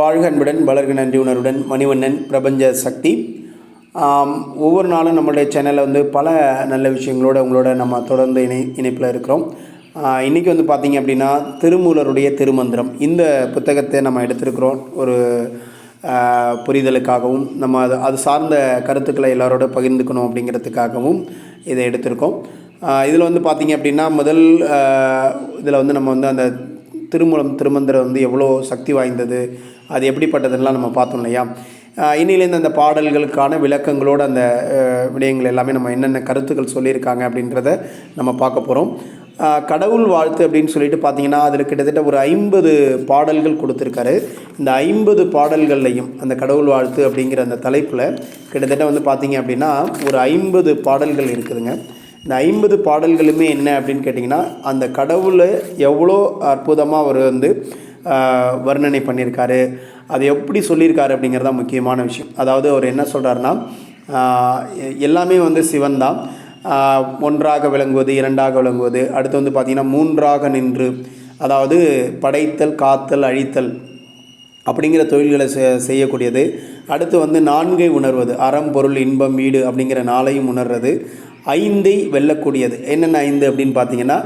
வாழ்க அன்புடன் வளர்க நன்றி உணர்வுடன் மணிவண்ணன் பிரபஞ்ச சக்தி. ஒவ்வொரு நாளும் நம்மளுடைய சேனலில் வந்து பல நல்ல விஷயங்களோட உங்களோட நம்ம தொடர்ந்து இணை இணைப்பில் இருக்கிறோம். இன்றைக்கி வந்து பார்த்திங்க அப்படின்னா திருமூலருடைய திருமந்திரம். இந்த புத்தகத்தை நம்ம எடுத்திருக்கிறோம். ஒரு புரிதலுக்காகவும் நம்ம அது அது சார்ந்த கருத்துக்களை எல்லாரோட பகிர்ந்துக்கணும் அப்படிங்கிறதுக்காகவும் இதை எடுத்திருக்கோம். இதில் வந்து பார்த்திங்க அப்படின்னா முதல் இதில் வந்து நம்ம வந்து அந்த திருமூலம் திருமந்திரம் வந்து எவ்வளோ சக்தி வாய்ந்தது அது எப்படிப்பட்டதெல்லாம் நம்ம பார்த்தோம் இல்லையா? இன்னிலேருந்து அந்த பாடல்களுக்கான விளக்கங்களோட அந்த விடயங்கள் எல்லாமே நம்ம என்னென்ன கருத்துக்கள் சொல்லியிருக்காங்க அப்படின்றத நம்ம பார்க்க போகிறோம் கடவுள் வாழ்த்து அப்படின்னு சொல்லிட்டு பார்த்தீங்கன்னா அதில் கிட்டத்தட்ட ஒரு ஐம்பது பாடல்கள் கொடுத்துருக்காரு. இந்த ஐம்பது பாடல்கள்லையும் அந்த கடவுள் வாழ்த்து அப்படிங்கிற அந்த தலைப்பில் கிட்டத்தட்ட வந்து பார்த்திங்க அப்படின்னா ஒரு ஐம்பது பாடல்கள் இருக்குதுங்க. இந்த ஐம்பது பாடல்களுமே என்ன அப்படின்னு கேட்டிங்கன்னா அந்த கடவுளை எவ்வளோ அற்புதமாக அவர் வந்து வர்ணனை பண்ணியிருக்காரு. அது எப்படி சொல்லியிருக்காரு அப்படிங்கிறது தான் முக்கியமான விஷயம். அதாவது அவர் என்ன சொல்கிறாருன்னா எல்லாமே வந்து சிவன் தான். ஒன்றாக விளங்குவது இரண்டாக விளங்குவது. அடுத்து வந்து பார்த்திங்கன்னா மூன்றாக நின்று அதாவது படைத்தல் காத்தல் அழித்தல் அப்படிங்கிற தொழில்களை செ- செய்யக்கூடியது. அடுத்து வந்து நான்கை உணர்வது அறம் பொருள் இன்பம் வீடு அப்படிங்கிற நாளையும் உணர்றது. ஐந்தை வெல்லக்கூடியது. என்னென்ன ஐந்து அப்படின்னு பார்த்தீங்கன்னா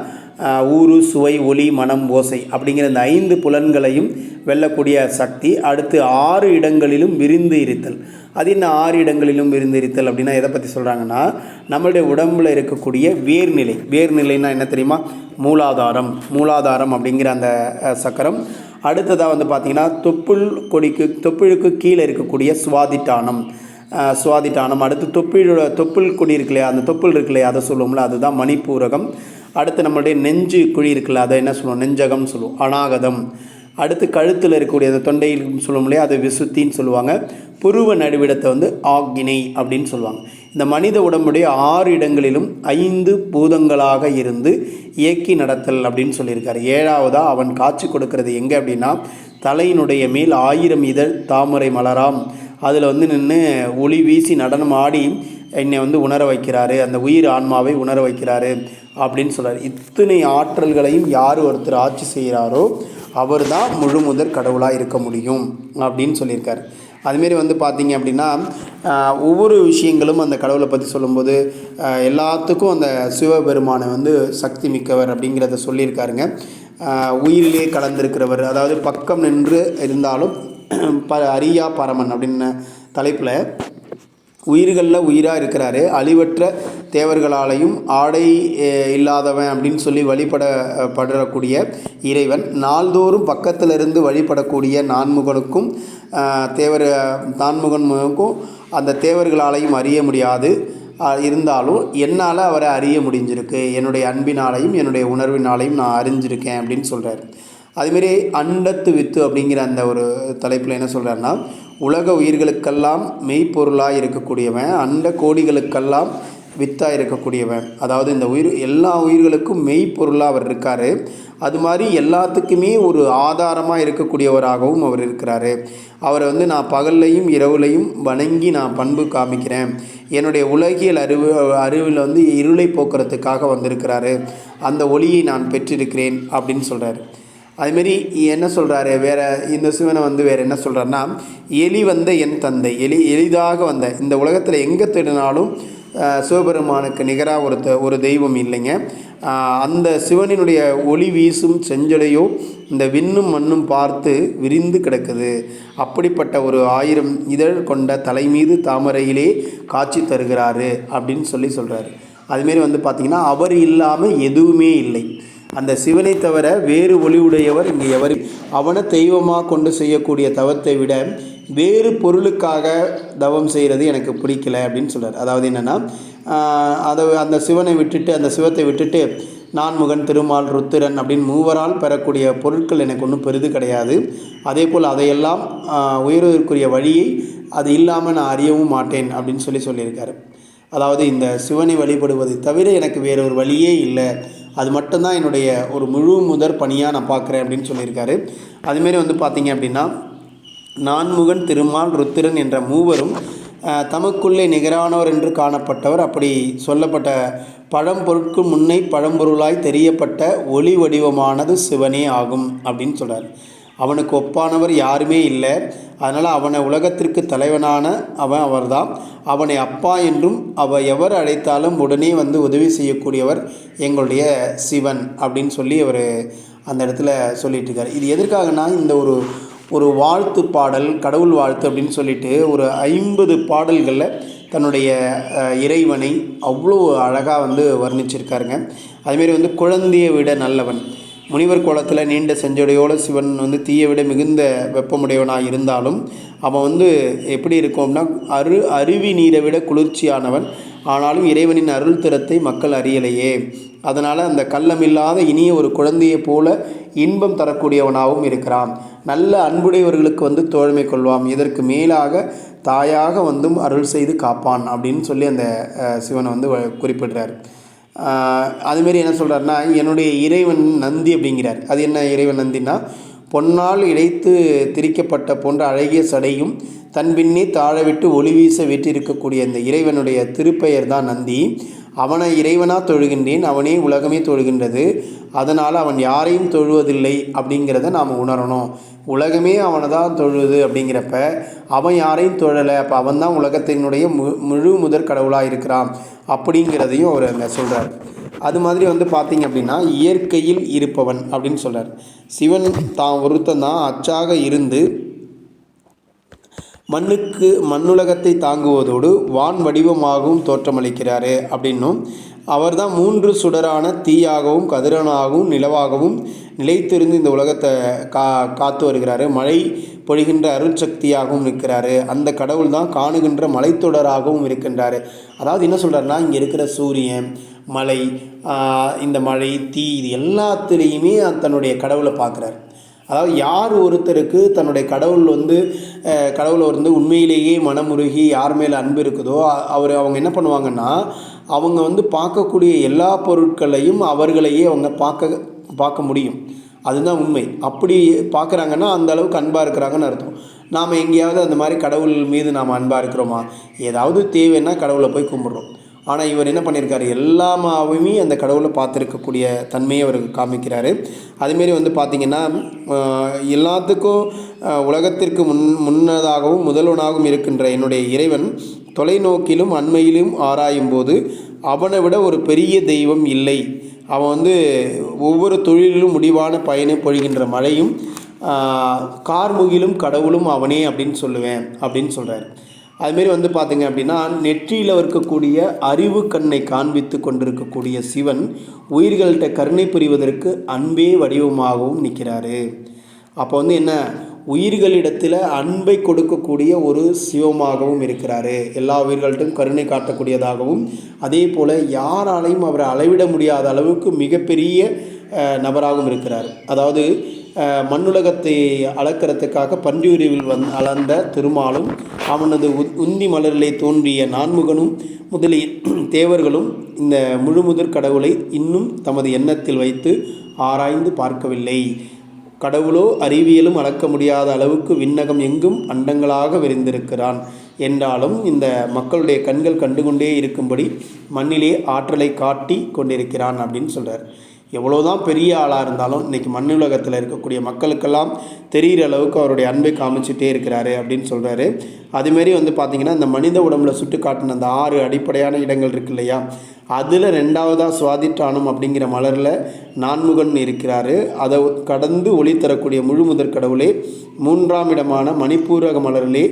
ஊறு சுவை ஒளி மனம் ஓசை அப்படிங்கிற இந்த ஐந்து புலன்களையும் வெல்லக்கூடிய சக்தி அடுத்து ஆறு இடங்களிலும் விரிந்து இருத்தல். அது என்ன ஆறு இடங்களிலும் விரிந்து இருத்தல் அப்படின்னா எதை பற்றி சொல்கிறாங்கன்னா நம்மளுடைய உடம்பில் இருக்கக்கூடிய வேர்நிலை. வேர்நிலைன்னா என்ன தெரியுமா? மூலாதாரம். மூலாதாரம் அப்படிங்கிற அந்த சக்கரம். அடுத்ததாக வந்து பார்த்திங்கன்னா தொப்புள் கொடிக்கு தொப்புளுக்கு கீழே இருக்கக்கூடிய சுவாதிட்டானம். சுவாதிட்டானம். அடுத்து தொப்பிழோட தொப்புள் கொடி இருக்கு இல்லையா? அந்த தொப்புள் இருக்கு இல்லையா? அதை சொல்லுவோம்ல அதுதான் மணிப்பூரகம். அடுத்து நம்மளுடைய நெஞ்சு குழி இருக்குல்ல அதை என்ன சொல்லுவோம்? நெஞ்சகம்னு சொல்லுவோம் அநாகதம் அடுத்து கழுத்தில் இருக்கக்கூடிய அந்த தொண்டையில் சொல்லுவோம் இல்லையா? அதை விசுத்தின்னு சொல்லுவாங்க. புருவ நடுவிடத்தை வந்து ஆக்னினை அப்படின்னு சொல்லுவாங்க. இந்த மனித உடம்புடைய ஆறு இடங்களிலும் ஐந்து பூதங்களாக இருந்து இயக்கி நடத்தல் அப்படின்னு சொல்லியிருக்காரு. ஏழாவதாக அவன் காட்சி கொடுக்கறது எங்கே அப்படின்னா தலையினுடைய மேல் ஆயிரம் இதழ் தாமரை மலராம். அதில் வந்து நின்று ஒளி வீசி நடனம் ஆடி என்னை வந்து உணர வைக்கிறாரு அந்த உயிர் ஆன்மாவை உணர வைக்கிறாரு அப்படின்னு சொல்கிறார் இத்தனை ஆற்றல்களையும் யார் ஒருத்தர் ஆட்சி செய்கிறாரோ அவர் தான் முழு முதற் கடவுளாக இருக்க முடியும் அப்படின்னு சொல்லியிருக்கார். அதுமாரி வந்து பார்த்தீங்க அப்படின்னா ஒவ்வொரு விஷயங்களும் அந்த கடவுளை பற்றி சொல்லும்போது எல்லாத்துக்கும் அந்த சிவபெருமானை வந்து சக்தி மிக்கவர் அப்படிங்கிறத சொல்லியிருக்காருங்க. உயிரிலே கலந்திருக்கிறவர் அதாவது பக்கம் நின்று இருந்தாலும் ப அரியா பரமன் அப்படின்னு தலைப்பில் உயிர்களில் உயிராக இருக்கிறாரு. அழிவற்ற தேவர்களாலையும் ஆடை இல்லாதவன் அப்படின்னு சொல்லி வழிபட படக்கூடிய இறைவன். நாள்தோறும் பக்கத்தில் இருந்து வழிபடக்கூடிய நான்முகனுக்கும் தேவர் நான்முகனுக்கும் அந்த தேவர்களாலையும் அறிய முடியாது. இருந்தாலும் என்னால் அவரை அறிய முடிஞ்சிருக்கு. என்னுடைய அன்பினாலையும் என்னுடைய உணர்வினாலையும் நான் அறிஞ்சிருக்கேன் அப்படின்னு சொல்கிறார் அதுமாரி அண்டத்து வித்து அப்படிங்கிற அந்த ஒரு தலைப்பில் என்ன சொல்கிறாருன்னா உலக உயிர்களுக்கெல்லாம் மெய்ப்பொருளாக இருக்கக்கூடியவன் அண்ட கோடிகளுக்கெல்லாம் வித்தாக இருக்கக்கூடியவன். அதாவது இந்த உயிர் எல்லா உயிர்களுக்கும் மெய்ப்பொருளாக அவர் இருக்கார். அது மாதிரி எல்லாத்துக்குமே ஒரு ஆதாரமாக இருக்கக்கூடியவராகவும் அவர் இருக்கிறாரு. அவரை வந்து நான் பகல்லையும் இரவுலையும் வணங்கி நான் பண்பு காமிக்கிறேன். என்னுடைய உலகியல் அறிவு அறிவில் வந்து இருளை போக்குறதுக்காக வந்திருக்கிறாரு. அந்த ஒளியை நான் பெற்றிருக்கிறேன் அப்படின்னு சொல்கிறார் அதுமாரி என்ன சொல்கிறாரு வேறு இந்த சிவனை வந்து வேறு என்ன சொல்கிறாருன்னா எலி வந்த என் தந்தை. எலி எளிதாக வந்த இந்த உலகத்தில் எங்கே தேடினாலும் சிவபெருமானுக்கு நிகராக ஒரு த- ஒரு தெய்வம் இல்லைங்க. அந்த சிவனினுடைய ஒளி வீசும் செஞ்சடையோ இந்த விண்ணும் மண்ணும் பார்த்து விரிந்து கிடக்குது. அப்படிப்பட்ட ஒரு ஆயிரம் இதழ் கொண்ட தலை மீது தாமரையிலே காட்சி தருகிறாரு அப்படின்னு சொல்லி சொல்கிறாரு அதுமாரி வந்து பார்த்திங்கன்னா அவர் இல்லாமல் எதுவுமே இல்லை. அந்த சிவனை தவிர வேறு ஒளி உடையவர் இங்கே எவர் அவனை தெய்வமாக கொண்டு செய்யக்கூடிய தவத்தை விட வேறு பொருளுக்காக தவம் செய்கிறது எனக்கு பிடிக்கல அப்படின்னு சொல்றார். அதாவது என்னென்னா அதை அந்த சிவனை விட்டுட்டு அந்த சிவத்தை விட்டுட்டு நான்முகன் திருமால் ருத்திரன் அப்படின்னு மூவரால் பெறக்கூடிய பொருட்கள் எனக்கு ஒன்றும் பெரிது கிடையாது. அதே போல் அதையெல்லாம் உயர்வதற்குரிய வழியை அது இல்லாமல் நான் அறியவும் மாட்டேன் அப்படின்னு சொல்லி சொல்லியிருக்காரு. அதாவது இந்த சிவனை வழிபடுவதை தவிர எனக்கு வேறொரு வழியே இல்லை. அது மட்டும்தான் என்னுடைய ஒரு முழு முதற் பணியாக நான் பார்க்குறேன் அப்படின்னு சொல்லியிருக்காரு. அதுமாரி வந்து பார்த்தீங்க அப்படின்னா நான்முகன் திருமால் ருத்திரன் என்ற மூவரும் தமக்குள்ளே நிகரானவர் என்று காணப்பட்டவர். அப்படி சொல்லப்பட்ட பழம்பொருட்கு முன்னை பழம்பொருளாய் தெரியப்பட்ட ஒளி வடிவமானது சிவனே ஆகும் அப்படின்னு சொல்கிறார் அவனுக்கு ஒப்பானவர் யாருமே இல்லை. அதனால் அவனை உலகத்திற்கு தலைவனான அவன் அவர்தான். அவனை அப்பா என்றும் அவ எவர் அழைத்தாலும் உடனே வந்து உதவி செய்யக்கூடியவர் எங்களுடைய சிவன் அப்படின்னு சொல்லி அவர் அந்த இடத்துல சொல்லிட்டு இருக்கார் இது எதற்காகனா இந்த ஒரு ஒரு வாழ்த்து பாடல் கடவுள் வாழ்த்து அப்படின்னு சொல்லிட்டு ஒரு ஐம்பது பாடல்களில் தன்னுடைய இறைவனை அவ்வளோ அழகாக வந்து வர்ணிச்சிருக்காருங்க. அதுமாரி வந்து குழந்தையை விட நல்லவன். முனிவர் கோலத்தில் நீண்ட செஞ்சடையோடு சிவன் வந்து தீயை விட மிகுந்த வெப்பமுடையவனாக இருந்தாலும் அவன் வந்து எப்படி இருக்கும்னா அரு அருவி நீரை விட குளிர்ச்சியானவன். ஆனாலும் இறைவனின் அருள் திறத்தை மக்கள் அறியலையே. அதனால் அந்த கள்ளமில்லாத இனிய ஒரு குழந்தையைப் போல இன்பம் தரக்கூடியவனாகவும் இருக்கிறான். நல்ல அன்புடையவர்களுக்கு வந்து தோழமை கொள்வான் இதற்கு மேலாக தாயாக வந்தும் அருள் செய்து காப்பான் அப்படின்னு சொல்லி அந்த சிவனை வந்து வ- குறிப்பிடுறார். அதுமாரி என்ன சொல்கிறாருன்னா என்னுடைய இறைவன் நந்தி அப்படிங்கிறார். அது என்ன இறைவன் நந்தினா பொன்னால் இழைத்து திரிக்கப்பட்ட போன்ற அழகிய சடையும் தன் பின்னே தாழவிட்டு ஒளி வீச வீற்றிருக்கக்கூடிய அந்த இறைவனுடைய திருப்பெயர் தான் நந்தி. அவனை இறைவனாக தொழுகின்றேன் அவனே உலகமே தொழுகின்றது. அதனால் அவன் யாரையும் தொழுவதில்லை அப்படிங்கிறத நாம் உணரணும். உலகமே அவனை தான் தொழுது அப்படிங்கிறப்ப அவன் யாரையும் தொழலை. அப்போ அவன் தான் உலகத்தினுடைய மு முழு முதற் கடவுளாக இருக்கிறான் அப்படிங்கிறதையும் அவர் அங்கே சொல்கிறார் அது மாதிரி வந்து பார்த்தீங்க அப்படின்னா இயற்கையில் இருப்பவன் அப்படின்னு சொல்கிறார் சிவன் தான் ஒருத்தன் தான் அச்சாக இருந்து மண்ணுக்கு மண்ணுலகத்தை தாங்குவதோடு வான் வடிவமாகவும் தோற்றமளிக்கிறாரு அப்படின்னும் அவர்தான் மூன்று சுடரான தீயாகவும் கதிரனாகவும் நிலவாகவும் நிலைத்திருந்து இந்த உலகத்தை கா காத்து வருகிறாரு. மழை பொழிகின்ற அருள் சக்தியாகவும் அந்த கடவுள் தான் காணுகின்ற மலைத்தொடராகவும் இருக்கின்றார். அதாவது என்ன சொல்கிறாருன்னா இங்கே இருக்கிற சூரியன் மலை இந்த மழை தீ இது எல்லாத்துலேயுமே தன்னுடைய கடவுளை பார்க்குறாரு. அதாவது யார் ஒருத்தருக்கு தன்னுடைய கடவுள் வந்து கடவுளை வந்து உண்மையிலேயே மனமுருகி யார் மேலே அன்பு இருக்குதோ அவர் அவங்க என்ன பண்ணுவாங்கன்னா அவங்க வந்து பார்க்கக்கூடிய எல்லா பொருட்களையும் அவர்களையே அவங்க பார்க்க பார்க்க முடியும். அதுதான் உண்மை. அப்படி பார்க்குறாங்கன்னா அந்த அளவுக்கு அன்பாக இருக்கிறாங்கன்னு அர்த்தம். நாம் எங்கேயாவது அந்த மாதிரி கடவுள் மீது நாம் அன்பாக இருக்கிறோமா? ஏதாவது தேவைன்னா கடவுளை போய் கும்பிட்றோம். ஆனால் இவர் என்ன பண்ணியிருக்காரு? எல்லாமாவுமே அந்த கடவுளை பார்த்துருக்கக்கூடிய தன்மையை அவர் காமிக்கிறாரு. அதுமாரி வந்து பார்த்திங்கன்னா எல்லாத்துக்கும் உலகத்திற்கு முன் முன்னதாகவும் முதல்வனாகவும் இருக்கின்ற என்னுடைய இறைவன் தொலைநோக்கிலும் அண்மையிலும் ஆராயும் போது அவனை விட ஒரு பெரிய தெய்வம் இல்லை. அவன் வந்து ஒவ்வொரு தொழிலிலும் முடிவான பயனை பொழிகின்ற மழையும் கார்முகிலும் கடவுளும் அவனே அப்படின்னு சொல்லுவேன் அப்படின்னு சொல்கிறார் அதுமாரி வந்து பார்த்தீங்க அப்படின்னா நெற்றியில் இருக்கக்கூடிய அறிவு கண்ணை காண்பித்து கொண்டிருக்கக்கூடிய சிவன் உயிர்கள்ட்ட கருணை புரிவதற்கு அன்பே வடிவமாகவும் நிற்கிறாரு. அப்போ வந்து என்ன? உயிர்களிடத்தில் அன்பை கொடுக்கக்கூடிய ஒரு சிவமாகவும் இருக்கிறார். எல்லா உயிர்கள்ட்டும் கருணை காட்டக்கூடியதாகவும் அதே போல் யாராலையும் அவரை அளவிட முடியாத அளவுக்கு மிகப்பெரிய நபராகவும் இருக்கிறார். அதாவது மண்ணுலகத்தை அளக்கிறதுக்காக பன்றியுரிவில் வந் அளந்த திருமாலும் அவனது உ- உந்தி மலரிலே தோன்றிய நான்முகனும் முதலிய தேவர்களும் இந்த முழுமுதற் கடவுளை இன்னும் தமது எண்ணத்தில் வைத்து ஆராய்ந்து பார்க்கவில்லை. கடவுளோ அறிவியலும் அளக்க முடியாத அளவுக்கு விண்ணகம் எங்கும் அண்டங்களாக விரிந்திருக்கிறான். என்றாலும் இந்த மக்களுடைய கண்கள் கண்டுகொண்டே இருக்கும்படி மண்ணிலே ஆற்றலை காட்டி கொண்டிருக்கிறான் அப்படின்னு சொல்கிறார் எவ்வளோதான் பெரிய ஆளாக இருந்தாலும் இன்றைக்கி மண்ணுலகத்தில் இருக்கக்கூடிய மக்களுக்கெல்லாம் தெரிகிற அளவுக்கு அவருடைய அன்பை காமிச்சிட்டே இருக்கிறாரு அப்படின்னு சொல்கிறாரு அதுமாரி வந்து பார்த்திங்கன்னா இந்த மனித உடம்புல சுட்டு காட்டின அந்த ஆறு அடிப்படையான இடங்கள் இருக்கு இல்லையா? அதில் ரெண்டாவதாக சுவாதிட்டானம் அப்படிங்கிற மலரில் நான்முகன் இருக்கிறாரு. அதை கடந்து ஒளி தரக்கூடிய முழு முதற் கடவுளே மூன்றாம் இடமான மணிப்பூரக மலரிலே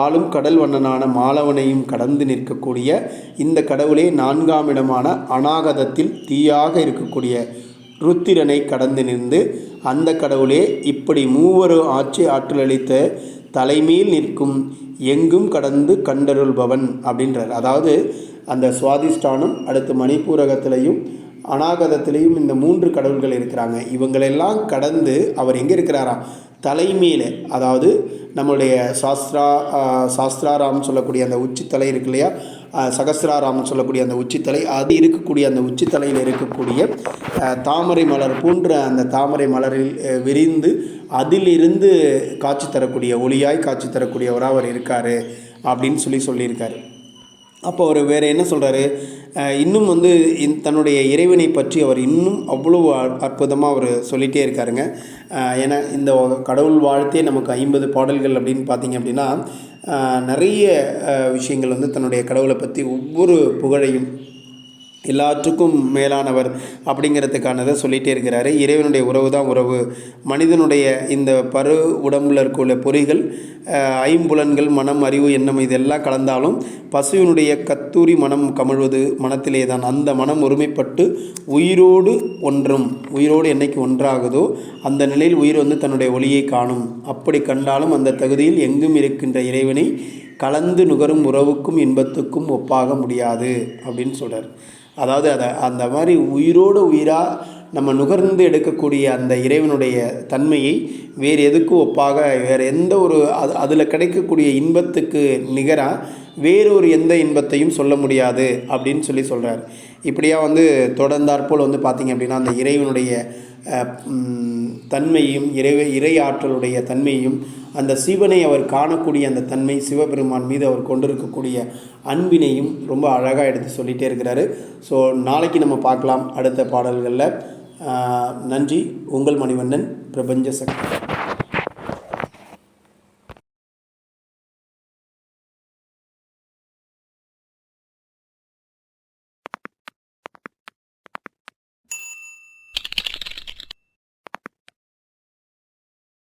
ஆளும் கடல் வண்ணனான மாலவனையும் கடந்து நிற்கக்கூடிய இந்த கடவுளே நான்காம் இடமான அநாகதத்தில் தீயாக இருக்கக்கூடிய ருத்திரனை கடந்து நின்று அந்த கடவுளே இப்படி மூவரும் ஆட்சி ஆற்றலளித்த தலைமையில் நிற்கும் எங்கும் கடந்து கண்டருள்பவன் அப்படின்றார். அதாவது அந்த சுவாதிஷ்டானம் அடுத்து மணிப்பூரகத்திலையும் அநாகதத்திலையும் இந்த மூன்று கடவுள்கள் இருக்கிறாங்க. இவங்களெல்லாம் கடந்து அவர் எங்கே இருக்கிறாராம்? தலைமையில் அதாவது நம்மளுடைய சாஸ்திரா ஆஹ், சாஸ்திராராம் சொல்லக்கூடிய அந்த உச்சித்தலை இருக்கு இல்லையா? ஆஹ், சொல்லக்கூடிய அந்த உச்சித்தலை அது இருக்கக்கூடிய அந்த உச்சித்தலையில் இருக்கக்கூடிய தாமரை மலர் போன்ற அந்த தாமரை மலரில் விரிந்து அதிலிருந்து காட்சி தரக்கூடிய ஒளியாய் காட்சி தரக்கூடியவராக அவர் இருக்கார். அப்படின்னு சொல்லி சொல்லியிருக்காரு. அப்போ அவர் வேறு என்ன சொல்கிறாரு இன்னும் வந்து இந் தன்னுடைய இறைவனை பற்றி அவர் இன்னும் அவ்வளோ அற்புதமாக அவர் சொல்லிகிட்டே இருக்காருங்க. ஏன்னா இந்த கடவுள் வாழ்த்தே நமக்கு ஐம்பது பாடல்கள் அப்படின்னு பார்த்தீங்க அப்படின்னா நிறைய விஷயங்கள் வந்து தன்னுடைய கடவுளை பற்றி ஒவ்வொரு புகழையும் எல்லாற்றுக்கும் மேலானவர் அப்படிங்கிறதுக்கானதை சொல்லிகிட்டே இருக்கிறாரு. இறைவனுடைய உறவு தான் உறவு. மனிதனுடைய இந்த பரு உடம்புல இருக்கக்கூடிய பொறிகள் ஐம்புலன்கள் மனம் அறிவு எண்ணம் இதெல்லாம் கலந்தாலும் பசுவினுடைய கத்தூரி மனம் கமழ்வது மனத்திலே தான் அந்த மனம் ஒருமைப்பட்டு உயிரோடு ஒன்றும் உயிரோடு என்னைக்கு ஒன்றாகுதோ அந்த நிலையில் உயிர் வந்து தன்னுடைய ஒளியை காணும். அப்படி கண்டாலும் அந்த தகுதியில் எங்கும் இருக்கின்ற இறைவனை கலந்து நுகரும் உறவுக்கும் இன்பத்துக்கும் ஒப்பாக முடியாது அப்படின்னு சொல்கிறார் அதாவது அதை அந்த மாதிரி உயிரோடு உயிராக நம்ம நுகர்ந்து எடுக்கக்கூடிய அந்த இறைவனுடைய தன்மையை வேறு எதுக்கும் ஒப்பாக வேறு எந்த ஒரு அது அதில் கிடைக்கக்கூடிய இன்பத்துக்கு நிகராக வேறொரு எந்த இன்பத்தையும் சொல்ல முடியாது அப்படின்னு சொல்லி சொல்கிறார் இப்படியா வந்து தொடர்ந்தாற்போல் வந்து பார்த்திங்க அப்படின்னா அந்த இறைவனுடைய தன்மையும் இறை இறை ஆற்றலுடைய தன்மையும் அந்த சிவனை அவர் காணக்கூடிய அந்த தன்மை சிவபெருமான் மீது அவர் கொண்டிருக்கக்கூடிய அன்பினையும் ரொம்ப அழகாக எடுத்து சொல்லிகிட்டே இருக்கிறாரு. ஸோ நாளைக்கு நம்ம பார்க்கலாம் அடுத்த பாடல்களில். நன்றி. உங்கள் மணிவண்ணன் பிரபஞ்ச சக்தி.